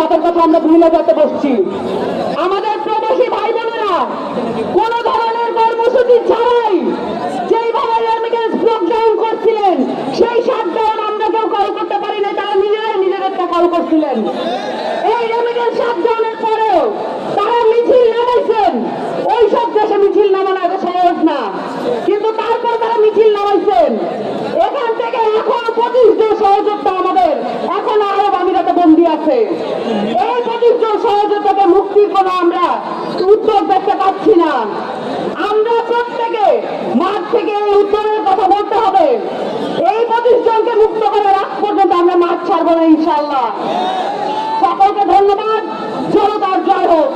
জাতের কথা আমরা ভুলে যেতে বসছি। আমাদের প্রবাসী ভাই বোনেরা কোন ধরনের কর্মসূচি ছাড়াই যেইভাবে রেমিটেন্স লকডাউন করছিলেন, সেই শাটডাউন আমরা কেউ কল করতে পারি না তারা নিজেরাই নিজেদেরটা কল করছিলেন। এই রেমিটেন্স শাটডাউনের পরেও তারা মিছিল নামাইছেন। ওই সব দেশে মিছিল নামানো এত সহজ না। কিন্তু তারপর তারা মিছিল নামাইছেন। এখান থেকে এখন পঁচিশ জন সহযোদ্ধা আমাদের, এখন আরব আমিরাতে বন্দী আছে এই পঁচিশ জন সহযোদ্ধাকে মুক্তির কোনো আমরা উদ্যোগ দেখতে পাচ্ছি না। আমরা প্রত্যেকে মাঠ থেকে এই উদ্যোগের কথা বলতে হবে। এই পঁচিশ জনকে মুক্ত করে রাখ পর্যন্ত আমরা মাঠ ছাড়বো না ইনশাল্লাহ সকলকে ধন্যবাদ। জনতার জয় হোক।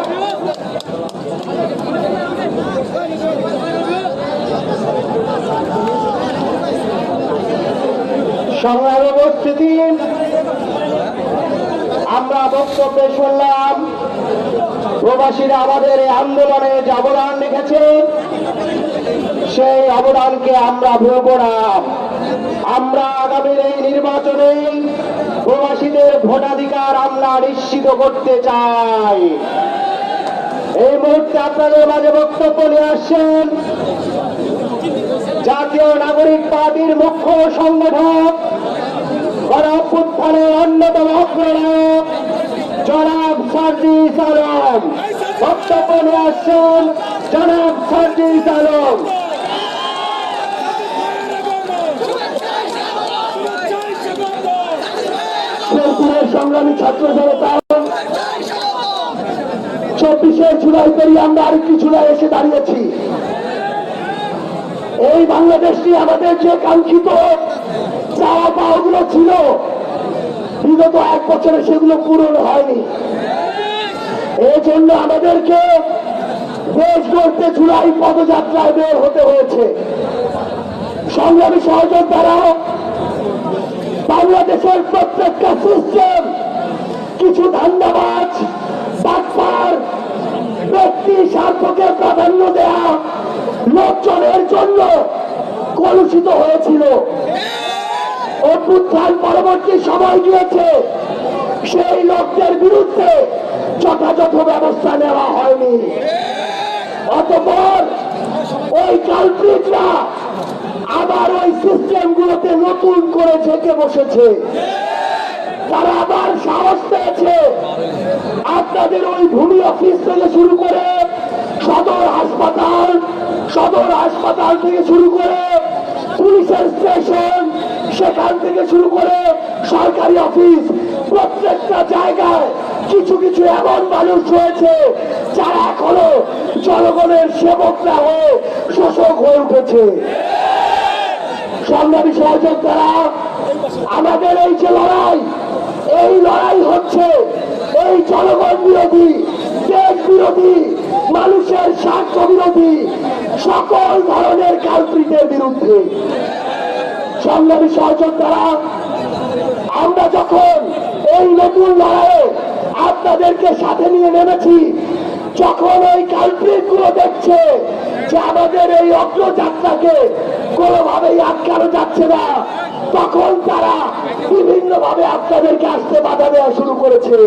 সংগ্রামে উপস্থিতি বক্তব্যে শুনলাম। প্রবাসীরা আমাদের এই আন্দোলনে অবদান রেখেছে। সেই অবদানকে আমরা ভুলব না। আমরা আগামীর এই নির্বাচনে প্রবাসীদের ভোটাধিকার আমরা নিশ্চিত করতে চাই। এই মুহূর্তে আপনাদের মাঝে বক্তব্য নিয়ে আসছেন জাতীয় নাগরিক পার্টির মুখ্য সংগঠক গণপুত্থানের অন্যতম অগ্রনায়ক জনাব সার্জিস আলম। বক্তব্য নিয়ে আসছেন জনাব সার্জিস আলম। সংগ্রামী ছাত্র জনতা চব্বিশে জুলাই আমরা আরেকটি জুলাই এসে দাঁড়িয়েছি। এই বাংলাদেশটি আমাদের যে কাঙ্ক্ষিত চাওয়া পাওয়াগুলো ছিল বিগত এক বছরে সেগুলো পূরণ হয়নি। এই জন্য আমাদেরকে দেশ গড়তে জুলাই পদযাত্রায় বের হতে হয়েছে। সংগ্রামী সহযোগ দ্বারা বাংলাদেশের প্রত্যেকটা সিস্টেম কিছু ধান্দাবাজ, বাটপার, ব্যক্তি স্বার্থকে প্রাধান্য দেয়া লোকজনের জন্য কলুষিত হয়েছিল। অভ্যুত্থান পরবর্তী সময় গিয়েছে। সেই লোকদের বিরুদ্ধে যথাযথ ব্যবস্থা নেওয়া হয়নি। অতপর ওই কালপ্রিটরা আবার ওই সিস্টেম গুলোতে নতুন করে ঝেঁকে বসেছে। তারা আবার সাহস পেয়েছে। আপনাদের ওই ভূমি অফিস থেকে শুরু করে সদর হাসপাতাল সদর হাসপাতাল থেকে শুরু করে পুলিশের স্টেশন সেখান থেকে শুরু করে সরকারি অফিস, প্রত্যেকটা জায়গায় কিছু কিছু এমন মানুষ রয়েছে যারা এখনও জনগণের সেবকরা হয়ে শোষক হয়ে উঠেছে। সংগ্রামী সহযোগ দ্বারা আমাদের এই যে লড়াই, এই লড়াই হচ্ছে এই জনগণ বিরোধী, দেশ বিরোধী, মানুষের স্বার্থ বিরোধী, সকল ধরনের বিরুদ্ধে সংগ্রামী দ্বারা আমরা যখন এই নতুন লড়াইয়ে আপনাদেরকে সাথে নিয়ে নেমেছি, যখন ওই কালপ্রিটগুলো দেখছে যে আমাদের এই অগ্রযাত্রাকে কোনোভাবেই আটকানো যাচ্ছে না, তখন তারা বিভিন্ন ভাবে আপনাদেরকে আসতে বাধা দেওয়া শুরু করেছে।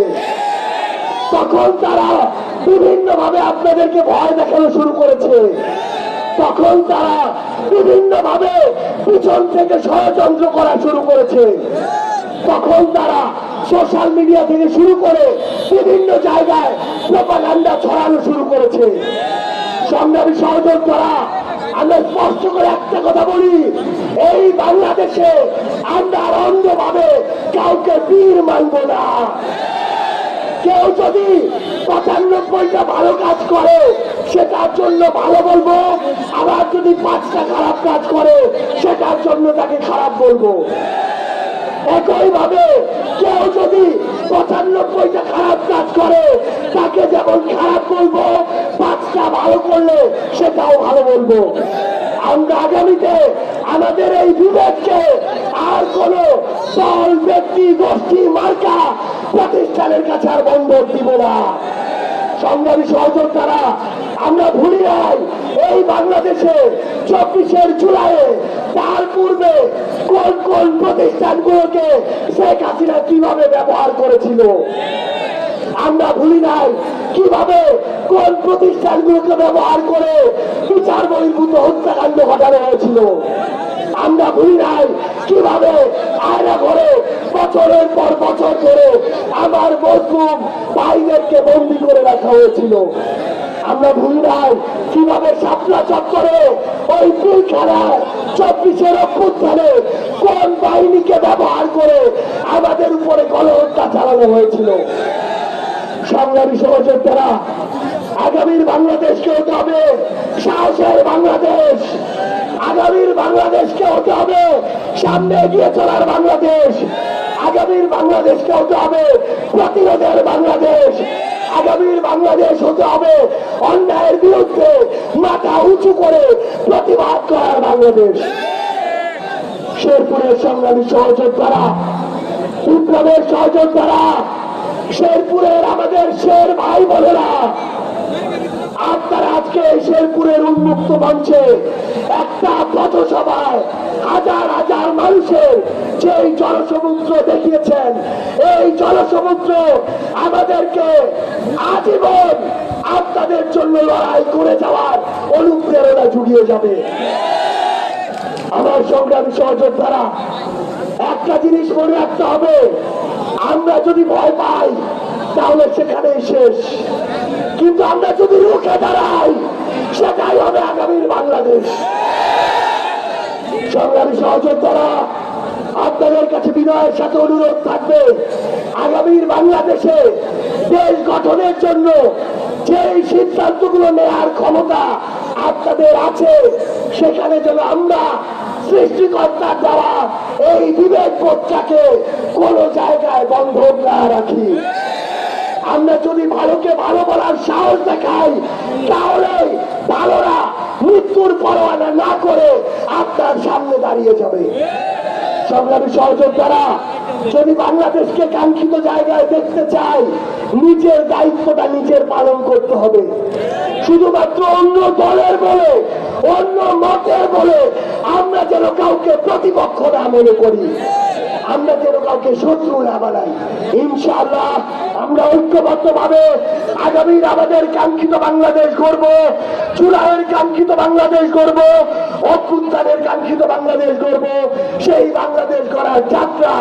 তখন তারা বিভিন্ন ভাবে আপনাদেরকে ভয় দেখানো শুরু করেছে। তখন তারা বিভিন্ন ভাবে পিছন থেকে ষড়যন্ত্র করা শুরু করেছে? তখন তারা সোশ্যাল মিডিয়া থেকে শুরু করে বিভিন্ন জায়গায় প্রপাগান্ডা ছড়ানো শুরু করেছে? সংগ্রামী সহযোগ করা আমরা স্পষ্ট করে একটা কথা বলি, এই বাংলাদেশে আমরা অন্ধভাবে কাউকে বীর মানব না। কেউ যদি পঁচানব্বইটা ভালো কাজ করে সেটার জন্য ভালো বলব। আবার যদি পাঁচটা খারাপ কাজ করে, সেটার জন্য তাকে খারাপ বলব। একই ভাবে কেউ যদি পঁচানব্বইটা খারাপ কাজ করে, তাকে যেমন খারাপ বলব পাঁচটা ভালো করলে সেটাও ভালো বলব। আমরা আগামীতে আমাদের এই বিবেককে আর কোন দল, ব্যক্তি, গোষ্ঠী, মার্কা প্রতিষ্ঠানের কাছে আর বন্ধ দিব না। সংগ্রামী সহযোগ দ্বারা আমরা ভুলি নাই এই বাংলাদেশে চব্বিশের জুলাইয়ে তার পূর্বে কোন কোন প্রতিষ্ঠানগুলোকে শেখ হাসিনা কীভাবে ব্যবহার করেছিল? আমরা ভুলি নাই, কীভাবে কোন প্রতিষ্ঠানগুলোকে ব্যবহার করে বিচার বহির্ভূত হত্যাকাণ্ড ঘটানো হয়েছিল? আমরা ভুলি নাই, কীভাবে আয়না ঘরে বছরের পর বছর ধরে আমার মজলুম ভাইদেরকে বন্দি করে রাখা হয়েছিল? আমরা ভুলি নাই কীভাবে শাপলা চত্বরে ওই পিলখানায় চব্বিশের অভ্যুত্থানে কোন বাহিনীকে ব্যবহার করে আমাদের উপরে গণহত্যা চালানো হয়েছিল? সংগ্রামী সহযোদ্ধারা, আগামীর বাংলাদেশকে হতে হবে সাহসের বাংলাদেশ। আগামীর বাংলাদেশকে হতে হবে সামনে এগিয়ে চলার বাংলাদেশ। আগামীর বাংলাদেশকে হতে হবে প্রতিরোধের বাংলাদেশ। আগামীর বাংলাদেশ হতে হবে। অন্যায়ের বিরুদ্ধে মাথা উঁচু করে প্রতিবাদ করার বাংলাদেশ। শেরপুরের সংগ্রামী সহযোদ্ধারা, বিপ্লবের সহযোদ্ধারা, শেরপুরের আমাদের শের ভাই বোনেরা, আপনারা আজকে শেরপুরের উন্মুক্ত মঞ্চে একটা পথসভায় হাজার হাজার মানুষের যে এই জনসমুদ্র দেখিয়েছেন, এই জনসমুদ্র আমাদেরকে আজীবন আপনাদের জন্য লড়াই করে যাওয়ার অনুপ্রেরণা জুগিয়ে যাবে। আমার সংগ্রামী সহযোদ্ধারা, একটা জিনিস মনে রাখতে হবে। আমরা যদি ভয় পাই, তাহলে সেখানেই শেষ। কিন্তু আমরা যদি রুখে দাঁড়াই, সেটাই হবে আগামীর বাংলাদেশ। সংগ্রামী সহযোদ্ধারা, আপনাদের কাছে বিনয়ের সাথে অনুরোধ থাকবে। আগামীর বাংলাদেশে দেশ গঠনের জন্য যে সিদ্ধান্তগুলো নেওয়ার ক্ষমতা আপনাদের আছে, সেখানে যেন আমরা সৃষ্টিকর্তার দেওয়া এই বিবেক বোধটাকে কোনো জায়গায় বন্ধক না রাখি। আমরা যদি ভালোকে ভালো বলার সাহস দেখাই, তাহলে ভালোরা মৃত্যুর পরোয়ানা না করে আপনার সামনে দাঁড়িয়ে যাবে। সংগ্রামী সহযোদ্ধারা যদি বাংলাদেশকে কাঙ্ক্ষিত জায়গায় দেখতে চাই, নিজের দায়িত্বটা নিজের পালন করতে হবে। শুধুমাত্র অন্য দলের বলে, অন্য মতের বলে আমরা যেন কাউকে প্রতিপক্ষ না মনে করি। আমরা যেন কাউকে শত্রু না বানাই। ইনশাআল্লাহ আমরা ঐক্যবদ্ধ ভাবে আগামীর আমাদের কাঙ্ক্ষিত বাংলাদেশ গড়ব চুলাইয়ের কাঙ্ক্ষিত বাংলাদেশ গড়ব অভ্যুত্থানের কাঙ্ক্ষিত বাংলাদেশ গড়ব। সেই বাংলাদেশ গড়ার যাত্রা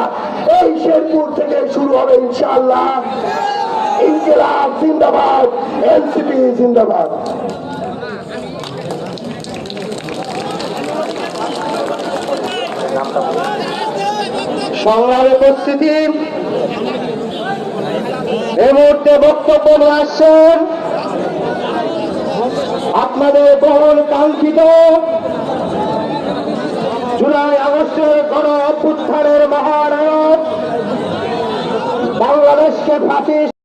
এই শেরপুর থেকে শুরু হবে ইনশাআল্লাহ। ইনকিলাব জিন্দাবাদ, এনসিপি জিন্দাবাদ। সংগ্রামে উপস্থিতি, এ মুহূর্তে বক্তব্য আসছেন আপনাদের বহুল কাঙ্ক্ষিত আগস্টের গণ অভ্যুত্থানের মহানায়ক বাংলাদেশকে ফাঁসিস্ট